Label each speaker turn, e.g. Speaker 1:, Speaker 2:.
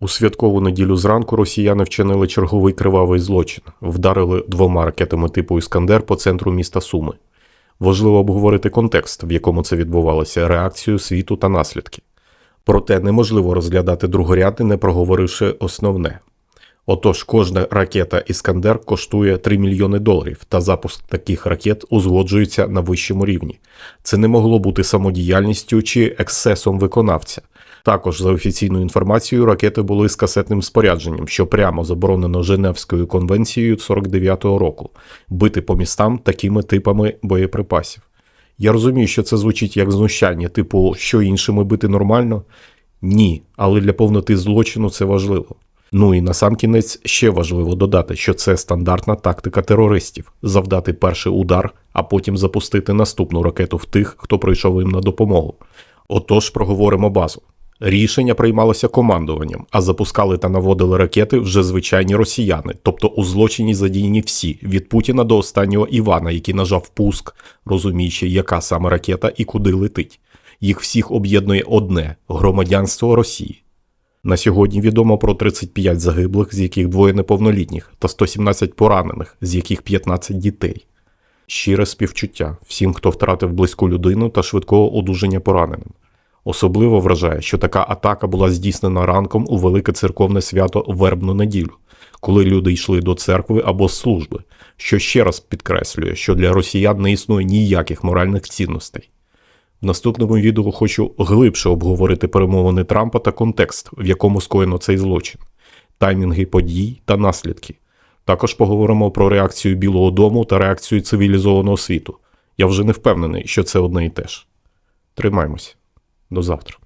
Speaker 1: У святкову неділю зранку росіяни вчинили черговий кривавий злочин, вдарили двома ракетами типу Іскандер по центру міста Суми. Важливо обговорити контекст, в якому це відбувалося, реакцію світу та наслідки. Проте неможливо розглядати другорядне, не проговоривши основне. Отож, кожна ракета Іскандер коштує 3 мільйони доларів, та запуск таких ракет узгоджується на вищому рівні. Це не могло бути самодіяльністю чи ексцесом виконавця. Також, за офіційною інформацією, ракети були з касетним спорядженням, що прямо заборонено Женевською конвенцією 49-го року бити по містам такими типами боєприпасів. Я розумію, що це звучить як знущання, типу, що іншими бити нормально? Ні, але для повноти злочину це важливо. Ну і насамкінець ще важливо додати, що це стандартна тактика терористів завдати перший удар, а потім запустити наступну ракету в тих, хто прийшов їм на допомогу. Отож, проговоримо базу. Рішення приймалося командуванням, а запускали та наводили ракети вже звичайні росіяни, тобто у злочині задіяні всі від Путіна до останнього Івана, який нажав пуск, розуміючи, яка саме ракета і куди летить. Їх всіх об'єднує одне громадянство Росії. На сьогодні відомо про 35 загиблих, з яких двоє неповнолітніх, та 117 поранених, з яких 15 дітей. Щире співчуття всім, хто втратив близьку людину та швидкого одужання пораненим. Особливо вражає, що така атака була здійснена ранком у велике церковне свято Вербну неділю, коли люди йшли до церкви або служби, що ще раз підкреслює, що для росіян не існує ніяких моральних цінностей. В наступному відео хочу глибше обговорити перемовини Трампа та контекст, в якому скоєно цей злочин, таймінги подій та наслідки. Також поговоримо про реакцію Білого Дому та реакцію цивілізованого світу. Я вже не впевнений, що це одне і те ж. Тримаймось. До завтра.